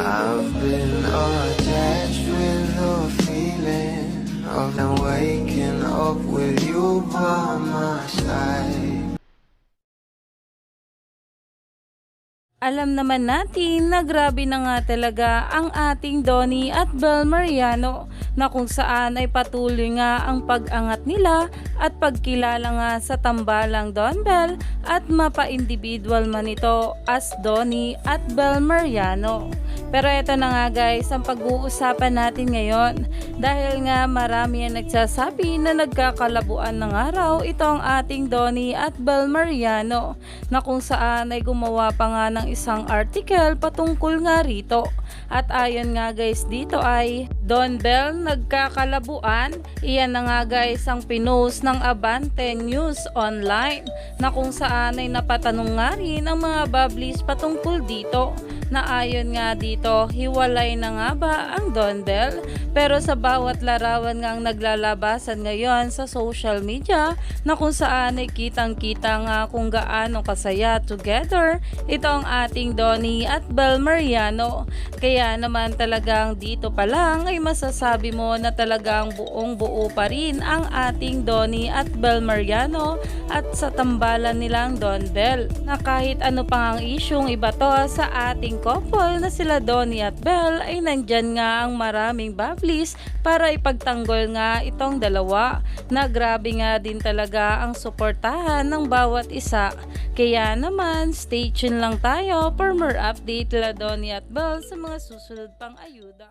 I've been attached with the feeling of them waking up with you by my side. Alam naman natin na grabe na nga talaga ang ating Donnie at Bel Mariano na kung saan ay patuloy nga ang pag-angat nila at pagkilala nga sa tambalang Don Bell at mapa-individual man ito as Donnie at Bel Mariano. Pero ito na nga guys ang pag-uusapan natin ngayon dahil nga marami ang nagsasabi na nagkakalabuan ng araw ito ang ating Donnie at Bel Mariano na kung saan ay gumawa pa nga ng isang article patungkol nga rito. At ayon nga guys dito ay Don Bell nagkakalabuan. Iyan na nga guys ang pinost ng Abante News Online na kung saan ay napatanong nga rin ang mga bablis patungkol dito na ayon nga dito, hiwalay na nga ba ang Don Bell? Pero sa bawat larawan nga ang naglalabasan ngayon sa social media na kung saan ay kitang-kita nga kung gaano kasaya together ito ang ating Donnie at Bel Mariano. Kaya naman talagang dito pa lang ay masasabi mo na talagang buong buo pa rin ang ating Donnie at Bel Mariano at sa tambalan nilang Don Bell na kahit ano pang ang isyong iba to sa ating couple na sila Donnie at Bell ay nandyan nga ang maraming bablis para ipagtanggol nga itong dalawa na grabe nga din talaga ang suportahan ng bawat isa. Kaya naman, stay tuned lang tayo for more update la Donnie at Bell sa mga susunod pang ayuda.